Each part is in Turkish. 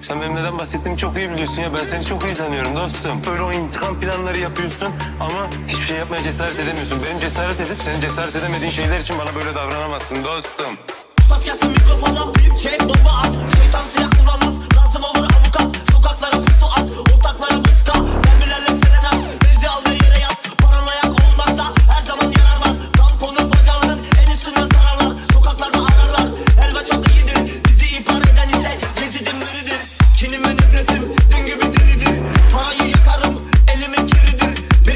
Sen benim neden bahsettiğimi çok iyi biliyorsun ya. Ben seni çok iyi tanıyorum dostum. Böyle o intikam planları yapıyorsun ama hiçbir şey yapmaya cesaret edemiyorsun. Benim cesaret edip senin cesaret edemediğin şeyler için bana böyle davranamazsın dostum. Gelsin mikrofona bip çek bomba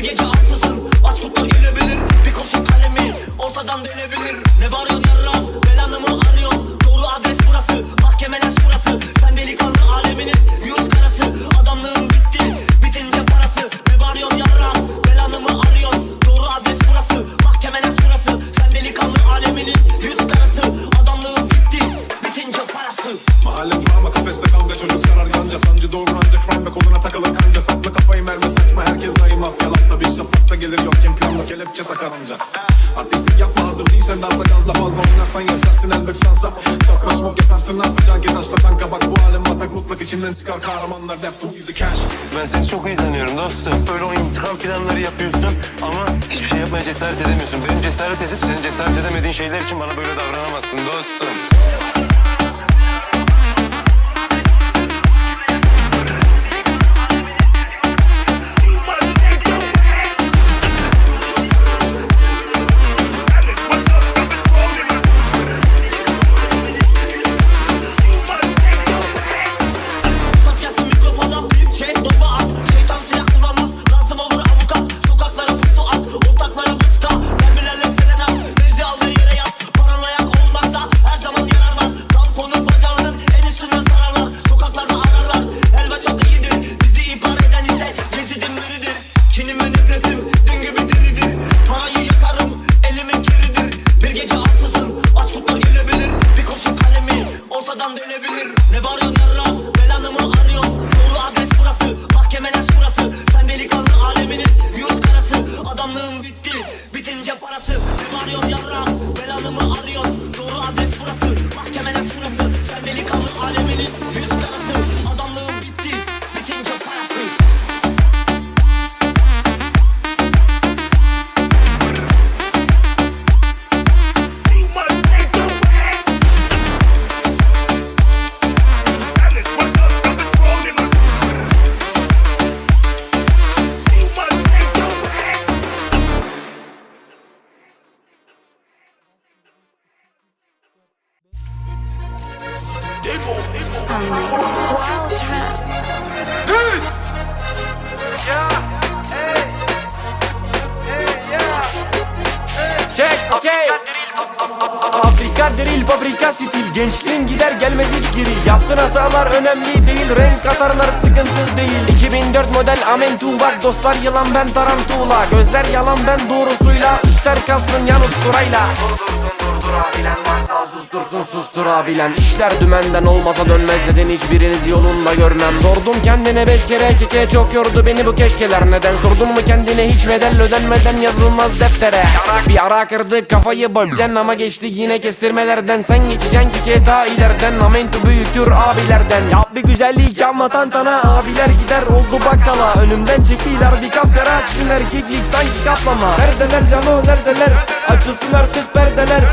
게 좋아. Kelepçe takar anca Artistlik yapma hazır değilsen dansa gazla fazla oynarsan yaşarsın elbet şansa Çakra smoke yatarsın ne yapacaksın ki taşla tanka Bak bu alem batak mutlak içinden çıkar kahramanlar Def to easy cash Ben seni çok iyi tanıyorum dostum. Böyle o intikam planları yapıyorsun ama hiçbir şey yapmaya cesaret edemiyorsun. Benim cesaret edip senin cesaret edemediğin şeyler için bana böyle davranamazsın dostum. Ansızın başkurtlar gelebilir Bir kurşun kalemi ortadan delebilir Ne bağırıyorsun yarram belanı mı arıyorsun Doğru adres burası mahkemeler şurası. Sen delikanlı aleminin yüz karası. Adamlığın bitti bitince parası. Ne bağırıyorsun yarram Çek okey Afrika stil Gençliğin gider gelmez hiç geri Yaptığın hatalar önemli değil Renk katarlar sıkıntı değil. 2004 model Amentu Bak dostlar yılan ben tarantula Gözler yalan ben doğrusuyla Üstler kalsın yan usturayla Durdurabilen varsa sustursun susturabilen İşler dümenden olmasa dönmez neden hiçbiriniz yolunda görmem. Sordum kendine beş kere keke çok yordu beni bu keşkeler. Neden sordun mu kendine hiç bedel ödenmeden yazılmaz deftere. Bir ara kırdı kafayı bölden ama geçti yine kestirmelerden. Sen geçeceksin keke ta ileriden Amentu büyüktür abilerden. Yap bir güzellik yapma tantana abiler gider oldu bakkala. Önümden çekiler bir kapkara sizin erkeklik sanki kaplama. Neredeler cano neredeler açılsın artık perdeler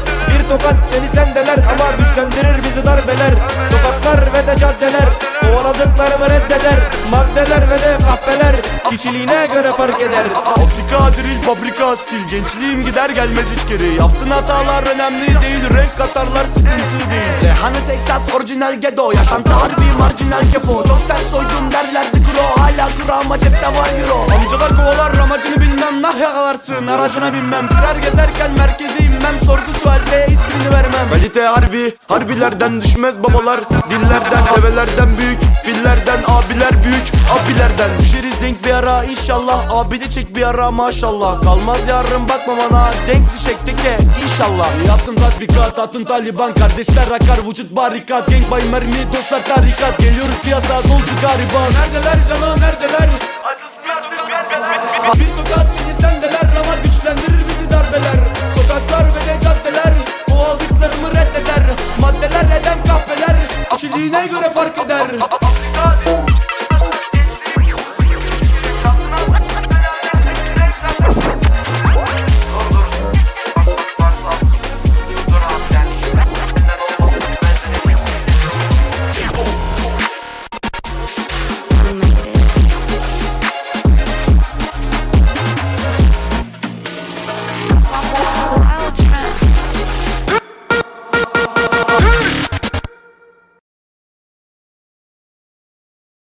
tokat seni sendeler. Ama güçlendirir bizi darbeler. Sokaklar ve de caddeler. Kovaladıklarımı reddeder. Maddeler ve de kahveler. Kişiliğine göre fark eder. Afrika drill paprika stil. Gençliğim gider gelmez hiç geri. Yaptığın hatalar önemli değil. Renk katarlar sıkıntı değil. Lehane Texas orijinal gedo Yaşantı harbi marjinal kefo Çok ters soydum derlerdi kro Hala kuru ama cepte var euro. Amcalar kovalar bilmem Nah yakalarsın aracına binmem. Sürer gezerken merkeze inmem Sorgu sualde ismini vermem. Kalite harbi Harbilerden düşmez babalar. Dillerden develerden büyük Fillerden abiler büyük Abilerden. Düşeriz denk bir ara inşallah. Abi de çek bir ara maşallah. Kalmaz yarın bakma bana. Denk düşek teke inşallah. Yaptım tatbikat attın taliban. Kardeşler akar vücut barikat. Gang bay mermi dostlar tarikat. Geliyoruz piyasa dolcu gariban. Neredeler canım neredeler bir kokar seni sendeler ama güçlendirir bizi darbeler. Sokaklar ve de caddeler bu aldıklarımı reddeder. Maddeler eden kahveler kişiliğine göre fark eder.